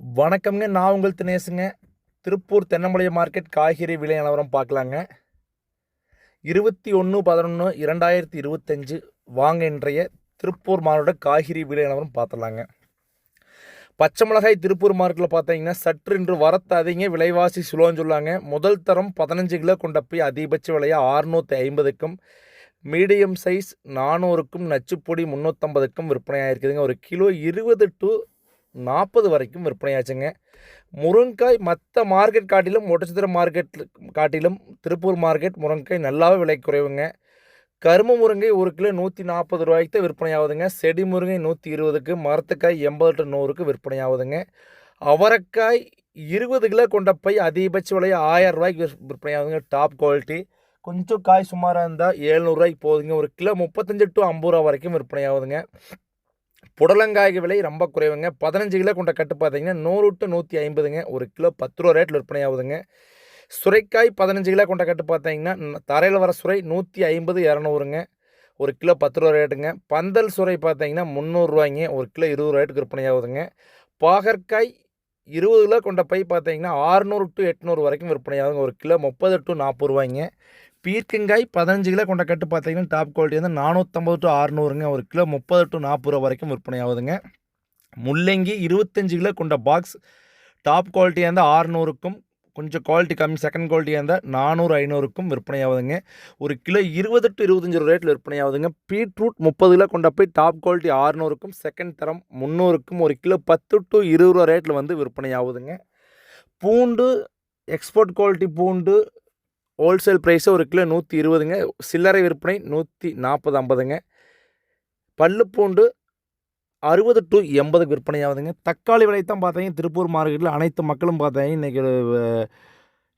வணக்கம்ங்க. நான் உங்கள் தினேசுங்க. திருப்பூர் தென்னமலை மார்க்கெட் காய்கறி விலை நிலவரம் பார்க்கலாங்க. இருபத்தி ஒன்று பதினொன்று இரண்டாயிரத்தி இருபத்தஞ்சு வாங்க இன்றைய திருப்பூர் மாவட்ட காய்கறி விலை நிலவரம் பார்த்துடலாங்க. பச்சை மிளகாய் திருப்பூர் மார்க்கெட்டில் பார்த்தீங்கன்னா சற்று இன்று வரத்து அதிக விலைவாசி சுலோன்னு சொல்லாங்க. முதல் தரம் பதினஞ்சு கிலோ கொண்ட போய் அதிகபட்ச விலையாக ஆறுநூற்றி ஐம்பதுக்கும் மீடியம் சைஸ் நானூறுக்கும் நச்சுப்பொடி முந்நூற்றம்பதுக்கும் விற்பனை இருக்குதுங்க ஒரு கிலோ இருபது டு நாற்பது வரைக்கும் விற்பனையாச்சுங்க. முருங்காய் மற்ற மார்க்கெட் காட்டிலும் ஒட்டச்சத்திர மார்க்கெட் காட்டிலும் திருப்பூர் மார்க்கெட் முருங்காய் நல்லாவே விலை குறைவுங்க. கரும்பு முருங்கை ஒரு கிலோ நூற்றி நாற்பது ரூபாய்க்கு தான் விற்பனை ஆகுதுங்க செடி முருங்கை நூற்றி இருபதுக்கு மரத்துக்காய் எண்பது டு நூறுக்கு விற்பனை ஆகுதுங்க அவரைக்காய் இருபது கிலோ கொண்ட பை அதிகபட்ச விலை ஆயிரம் ரூபாய்க்கு விற்பனை ஆகுதுங்க டாப் குவாலிட்டி கொஞ்சம் காய் சுமாராக இருந்தால் ஏழ்நூறுரூவாய்க்கு போகுதுங்க. ஒரு கிலோ முப்பத்தஞ்சு டு ஐம்பது ரூபா வரைக்கும் விற்பனை ஆகுதுங்க புடலங்காய் விலை ரொம்ப குறைவுங்க. பதினஞ்சு கிலோ கொண்ட கட்டு பார்த்தீங்கன்னா நூறு டு நூற்றி ஐம்பதுங்க. ஒரு கிலோ பத்து ரூபா ரேட்டில் விற்பனை ஆகுதுங்க. சுரைக்காய் பதினஞ்சு கிலோ கொண்ட கட்டு பார்த்தீங்கன்னா தரையில் வர சுரை நூற்றி ஐம்பது இரநூறுங்க. ஒரு கிலோ பத்து ரூபா ரேட்டுங்க. பந்தல் சுரை பார்த்தீங்கன்னா முந்நூறுரூவாய்ங்க ஒரு கிலோ இருபது ரேட்டுக்கு விற்பனை ஆகுதுங்க. பாகற்காய் இருபது கிலோ கொண்ட பை பார்த்தீங்கன்னா ஆறுநூறு டு எட்நூறு வரைக்கும் விற்பனை ஆகுதுங்க. ஒரு கிலோ முப்பது டு நாற்பது ரூபாய்ங்க. பீர்க்கங்காய் பதினஞ்சு கிலோ கொண்ட கட்டு பார்த்தீங்கன்னா டாப் குவாலிட்டி வந்து நானூற்றம்பது டு அறுநூறுங்க. ஒரு கிலோ முப்பது டு நாற்பது ரூபா வரைக்கும் விற்பனை ஆகுதுங்க. முள்ளங்கி இருபத்தஞ்சு கிலோ கொண்ட பாக்ஸ் டாப் குவாலிட்டியாக இருந்தால் ஆறுநூறுக்கும் கொஞ்சம் குவாலிட்டி கம்மி செகண்ட் குவாலிட்டியாக இருந்தால் நானூறு ஐநூறுக்கும் விற்பனை ஆகுதுங்க. ஒரு கிலோ இருபது டு இருபத்தஞ்சு ரூபா ரேட்டில் விற்பனை ஆகுதுங்க. பீட்ரூட் முப்பது கிலோ கொண்ட போய் டாப் குவாலிட்டி ஆறுநூறுக்கும் செகண்ட் தரம் முந்நூறுக்கும் ஒரு கிலோ பத்து டு இருபது ரூபா ரேட்டில் வந்து விற்பனை ஆகுதுங்க. பூண்டு எக்ஸ்போர்ட் குவாலிட்டி பூண்டு ஹோல்சேல் ப்ரைஸு ஒரு கிலோ நூற்றி இருபதுங்க. சில்லறை விற்பனை நூற்றி நாற்பது ஐம்பதுங்க. பல்லு பூண்டு அறுபது டு எண்பதுக்கு விற்பனை ஆகுதுங்க தக்காளி விலை தான் பார்த்தீங்க திருப்பூர் மார்க்கெட்டில் அனைத்து மக்களும் பார்த்தீங்க இன்றைக்கி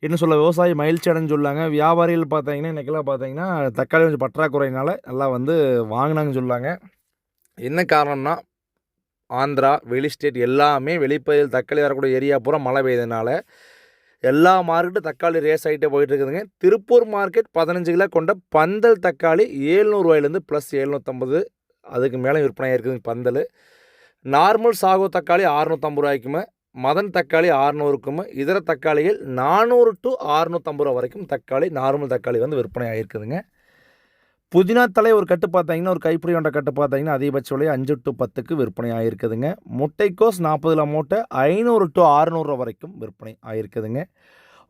என்ன சொல்ல விவசாயி மகிழ்ச்சி அடைஞ்சு சொல்லாங்க. வியாபாரிகள் பார்த்தீங்கன்னா இன்றைக்கெல்லாம் பார்த்தீங்கன்னா தக்காளி கொஞ்சம் பற்றாக்குறையினால எல்லாம் வந்து வாங்கினாங்கன்னு சொல்லாங்க. என்ன காரணம்னா ஆந்திரா வெளி ஸ்டேட் எல்லாமே வெளிப்பகுதியில் தக்காளி வரக்கூடிய ஏரியா பூரா மழை பெய்ததுனால எல்லா மார்க்கெட்டும் தக்காளி ரேஸ் ஆகிட்டே போயிட்டு இருக்குதுங்க திருப்பூர் மார்க்கெட் பதினஞ்சு கிலோ கொண்ட பந்தல் தக்காளி ஏழ்நூறுவாயிலேருந்து ப்ளஸ் எழுநூற்றம்பது அதுக்கு மேலே விற்பனை இருக்குதுங்க பந்தல். நார்மல் சாகோ தக்காளி அறுநூற்றம்பது ரூபாய்க்குமே மதன் தக்காளி அறுநூறுக்குமே இதர தக்காளிகள் நானூறு டு அறுநூற்றம்பது ரூபா வரைக்கும் தக்காளி நார்மல் தக்காளி வந்து விற்பனை ஆகிருக்குதுங்க புதினா தலை ஒரு கட்டு பார்த்தீங்கன்னா ஒரு கைப்பிடி கட்டு பார்த்தீங்கன்னா அதிகபட்ச விலை அஞ்சு டு பத்துக்கு விற்பனை ஆகிருக்குதுங்க முட்டைக்கோஸ் நாற்பதுல மூட்டை ஐநூறு டு அறுநூறுவா வரைக்கும் விற்பனை ஆகிருக்குதுங்க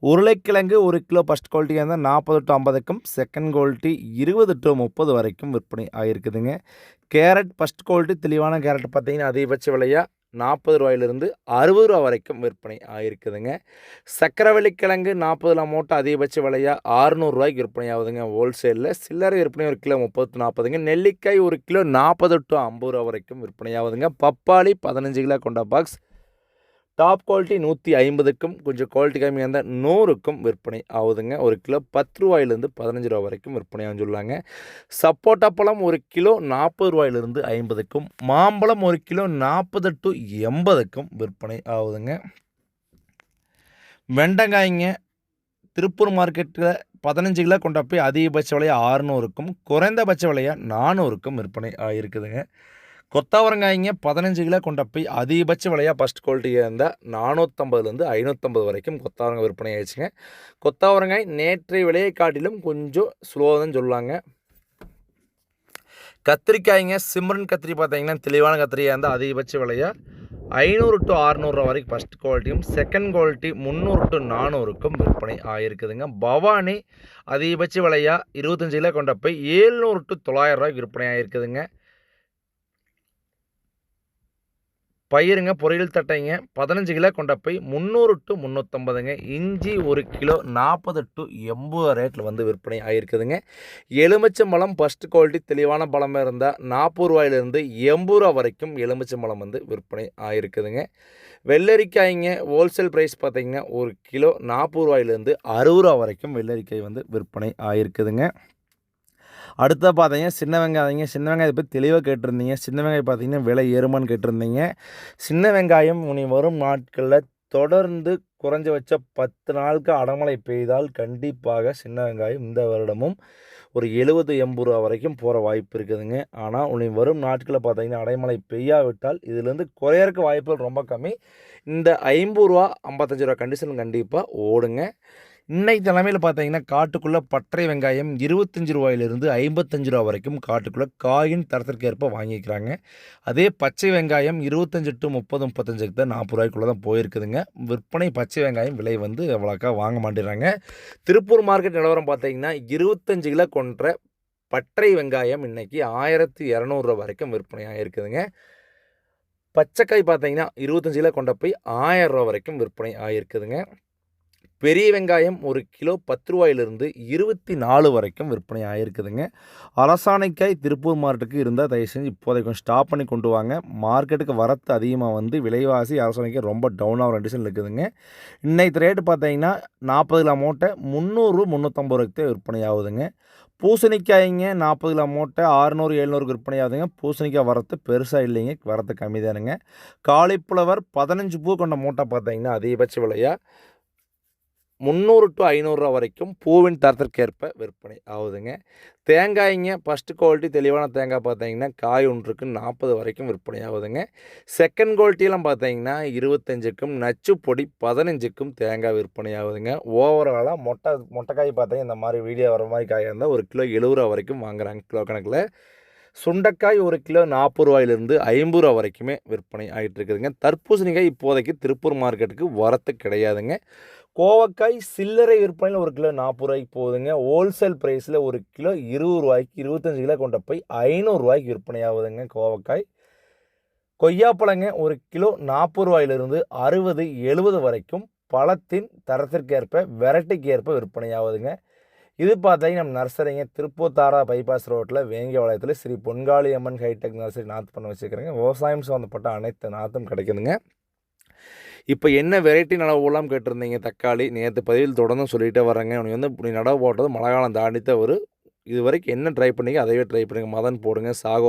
உருளைக்கிழங்கு ஒரு கிலோ ஃபஸ்ட் குவாலிட்டியாக இருந்தால் நாற்பது டு ஐம்பதுக்கும் செகண்ட் குவாலிட்டி இருபது டு முப்பது வரைக்கும் விற்பனை ஆகிருக்குதுங்க கேரட் ஃபஸ்ட் குவாலிட்டி தெளிவான கேரட் பார்த்தீங்கன்னா அதிகபட்ச விலையாக நாற்பது ரூபாயிலிருந்து அறுபது ரூபா வரைக்கும் விற்பனை ஆகிருக்குதுங்க சக்கரவள்ளி கிழங்கு நாற்பதுல மூட்டை அதிகபட்ச விலையாக ஆறுநூறுவாய்க்கு விற்பனை ஆகுதுங்க ஹோல்சேலில். சில்லறை விற்பனை ஒரு கிலோ முப்பத்து நாற்பதுங்க. நெல்லிக்காய் ஒரு கிலோ நாற்பது டு ஐம்பது ரூபா வரைக்கும் விற்பனை ஆகுதுங்க. பப்பாளி பதினஞ்சு கிலோ கொண்ட பாக்ஸ். டாப் குவாலிட்டி நூற்றி ஐம்பதுக்கும் கொஞ்சம் குவாலிட்டி கம்மியாக இருந்தால் நூறுக்கும் விற்பனை ஆகுதுங்க. ஒரு கிலோ பத்து ரூபாயிலேருந்து பதினஞ்சு ரூபா வரைக்கும் விற்பனை சொல்லுவாங்க. சப்போட்டா பழம் ஒரு கிலோ நாற்பது ரூபாயிலிருந்து ஐம்பதுக்கும் மாம்பழம் ஒரு கிலோ நாற்பது டு எண்பதுக்கும் விற்பனை ஆகுதுங்க. வெண்டங்காய்ங்க திருப்பூர் மார்க்கெட்டில் பதினஞ்சு கிலோ கொண்ட போய் அதிகபட்ச விலையாக ஆறுநூறுக்கும் குறைந்தபட்ச விலையாக நானூறுக்கும் விற்பனை ஆகிருக்குதுங்க கொத்தாவரங்காய்ங்க பதினஞ்சு கிலோ கொண்ட போய் அதிகபட்ச விலையாக ஃபஸ்ட் குவாலிட்டியாக இருந்தால் நானூற்றம்பதுலேருந்து ஐநூற்றம்பது வரைக்கும் கொத்தவரங்காய் விற்பனை ஆயிடுச்சுங்க. கொத்தவரங்காய் நேற்றைய விலையை காட்டிலும் கொஞ்சம் ஸ்லோவாக தான் சொல்லுவாங்க கத்திரிக்காய்ங்க சிம்ரன் கத்திரி பார்த்தீங்கன்னா தெளிவான கத்திரியாக இருந்தால் அதிகபட்ச விலையாக ஐநூறு டு அறுநூறுவா வரைக்கும் ஃபஸ்ட் குவாலிட்டியும் செகண்ட் குவாலிட்டி முந்நூறு டு நானூறுக்கும் விற்பனை ஆகிருக்குதுங்க பவானி அதிகபட்ச விலையாக இருபத்தஞ்சு கிலோ கொண்ட போய் ஏழ்நூறு டு தொள்ளாயிரம் ரூபாய்க்கு விற்பனை ஆகிருக்குதுங்க பயிருங்க பொரியல் தட்டைங்க. பதினஞ்சு கிலோ கொண்ட போய் முந்நூறு டு முந்நூற்றம்பதுங்க இஞ்சி ஒரு கிலோ நாற்பது டு எண்பது ரேட்டில் வந்து விற்பனை ஆகிருக்குதுங்க எலுமிச்சம்பழம் ஃபஸ்ட் குவாலிட்டி தெளிவான பழமாக இருந்தால் நாற்பது ரூபாயிலிருந்து எண்பது ரூபா வரைக்கும் எலுமிச்சம்பழம் வந்து விற்பனை ஆகிருக்குதுங்க வெள்ளரிக்காய்ங்க ஹோல்சேல் ப்ரைஸ் பார்த்திங்கன்னா ஒரு கிலோ நாற்பது ரூபாயிலேருந்து அறுபது ரூபா வரைக்கும் வெள்ளரிக்காய் வந்து விற்பனை ஆகிருக்குதுங்க அடுத்த பார்த்தீங்கன்னா சின்ன வெங்காயங்க. சின்ன வெங்காயத்தை பற்றி தெளிவாக கேட்டிருந்தீங்க. சின்ன வெங்காயம் பார்த்தீங்கன்னா விலை ஏறுமான்னு கேட்டிருந்தீங்க. சின்ன வெங்காயம் இனி வரும் நாட்களில் தொடர்ந்து குறைஞ்சபட்ச பத்து நாளுக்கு அடமழை பெய்தால் கண்டிப்பாக சின்ன வெங்காயம் இந்த வருடமும் ஒரு எழுபது எண்பது ரூபா வரைக்கும் போகிற வாய்ப்பு இருக்குதுங்க. ஆனால் உனி வரும் நாட்களில் பார்த்தீங்கன்னா அடைமழை பெய்யாவிட்டால் இதுலேருந்து குறையறக்கு வாய்ப்புகள் ரொம்ப கம்மி. இந்த ஐம்பது ரூபா ஐம்பத்தஞ்சு ரூபா கண்டிஷன் கண்டிப்பாக ஓடுங்க. இன்னைக்கு தலைமையில் பார்த்தீங்கன்னா காட்டுக்குள்ளே பட்டறை வெங்காயம் இருபத்தஞ்சி ரூபாயிலிருந்து ஐம்பத்தஞ்சு ரூபா வரைக்கும் காட்டுக்குள்ளே காயின் தரத்திற்கு ஏற்ப வாங்கிக்கிறாங்க. அதே பச்சை வெங்காயம் இருபத்தஞ்சு டு முப்பது முப்பத்தஞ்சுக்கு தான் நாற்பது ரூபாய்க்குள்ளே தான் போயிருக்குதுங்க. விற்பனை பச்சை வெங்காயம் விலை வந்து அவ்வளோக்கா வாங்க மாட்டேறாங்க. திருப்பூர் மார்க்கெட் நிலவரம் பார்த்தீங்கன்னா இருபத்தஞ்சு கிலோ கொன்ற பற்றை வெங்காயம் இன்னைக்கு ஆயிரத்தி இரநூறுவா வரைக்கும் விற்பனையாக இருக்குதுங்க. பச்சைக்காய் பார்த்தீங்கன்னா இருபத்தஞ்சு கிலோ கொண்ட போய் ஆயிரம் ரூபா வரைக்கும் விற்பனை ஆகிருக்குதுங்க பெரிய வெங்காயம் ஒரு கிலோ பத்து ரூபாயிலிருந்து இருபத்தி நாலு வரைக்கும் விற்பனை ஆகிருக்குதுங்க அரசாணைக்காய் திருப்பூர் மார்க்கெட்டுக்கு இருந்தால் தயவு செஞ்சு இப்போதைக்கு கொஞ்சம் ஸ்டாப் பண்ணி கொண்டு வாங்க. மார்க்கெட்டுக்கு வரத்து அதிகமாக வந்து விலைவாசி அரசாணைக்காய் ரொம்ப டவுனாக ஆகிற கண்டிஷன் இருக்குதுங்க. இன்னைக்கு ரேட்டு பார்த்தீங்கன்னா நாற்பது கிலோ மூட்டை முந்நூறு முந்நூற்றம்பது ரூபாய்க்கு விற்பனை ஆகுதுங்க. பூசணிக்காய்ங்க நாற்பது கிலோ மூட்டை ஆறுநூறு எழுநூறுக்கு விற்பனை ஆகுதுங்க. பூசணிக்காய் வரத்து பெருசாக இல்லைங்க வரத்து கம்மி தானுங்க. காலிஃப்ளவர் பதினஞ்சு பூ கொண்ட மூட்டை பார்த்தீங்கன்னா அதிகபட்ச விலையாக முந்நூறு டு ஐநூறுரூவா வரைக்கும் பூவின் தரத்திற்கேற்ப விற்பனை ஆகுதுங்க. தேங்காய்ங்க ஃபஸ்ட்டு குவாலிட்டி தெளிவான தேங்காய் பார்த்தீங்கன்னா காய் ஒன்றுக்கு நாற்பது வரைக்கும் விற்பனை ஆகுதுங்க. செகண்ட் குவாலிட்டியெலாம் பார்த்தீங்கன்னா இருபத்தஞ்சுக்கும் நச்சு பொடி பதினஞ்சுக்கும் தேங்காய் விற்பனை ஆகுதுங்க. ஓவராலாக மொட்டை மொட்டைக்காய் பார்த்தீங்கன்னா இந்த மாதிரி வீடியோ வர மாதிரி காயாக இருந்தால் ஒரு கிலோ எழுபது ரூபா வரைக்கும் வாங்குறாங்க கிலோ கணக்கில். சுண்டைக்காய் ஒரு கிலோ நாற்பது ரூபாயிலிருந்து ஐம்பது ரூபா வரைக்குமே விற்பனை ஆகிட்டு இருக்குதுங்க தர்பூசணிக்காய் இப்போதைக்கு திருப்பூர் மார்க்கெட்டுக்கு வரத்து கிடையாதுங்க. கோவக்காய் சில்லறை விற்பனையில் ஒரு கிலோ நாற்பது ரூபாய்க்கு போகுதுங்க. ஹோல்சேல் ப்ரைஸில் ஒரு கிலோ இருபது ரூபாய்க்கு இருபத்தஞ்சி கிலோ கொண்ட போய் ஐநூறுரூவாய்க்கு விற்பனை ஆகுதுங்க கோவக்காய். கொய்யாப்பழங்க ஒரு கிலோ நாற்பது ரூபாயிலிருந்து அறுபது எழுபது வரைக்கும் பழத்தின் தரத்திற்கேற்ப வெரைட்டிக்கு ஏற்ப விற்பனை ஆகுதுங்க இது பார்த்தீங்கன்னா நம்ம நர்சரிங்க திருப்பூர் தாரா பைபாஸ் ரோட்டில் வேங்கிய வளையத்தில் ஸ்ரீ பொன்காளி அம்மன் ஹைடெக் நர்சரி நாற்று பண்ண வச்சுருக்கிறேங்க. விவசாயம் சம்மந்தப்பட்ட அனைத்து நாற்றும் கிடைக்குதுங்க. இப்போ என்ன வெரைட்டி நடவுலாம் கேட்டிருந்தீங்க? தக்காளி நேற்று பதிவில் தொடர்ந்து சொல்லிகிட்டே வரேங்க உனக்கு வந்து இப்படி நடவு போட்டது மழை காலம் தாண்டித்த ஒரு இது வரைக்கும் என்ன ட்ரை பண்ணீங்க? அதையே ட்ரை பண்ணுங்கள் மதன் போடுங்க. சாகோ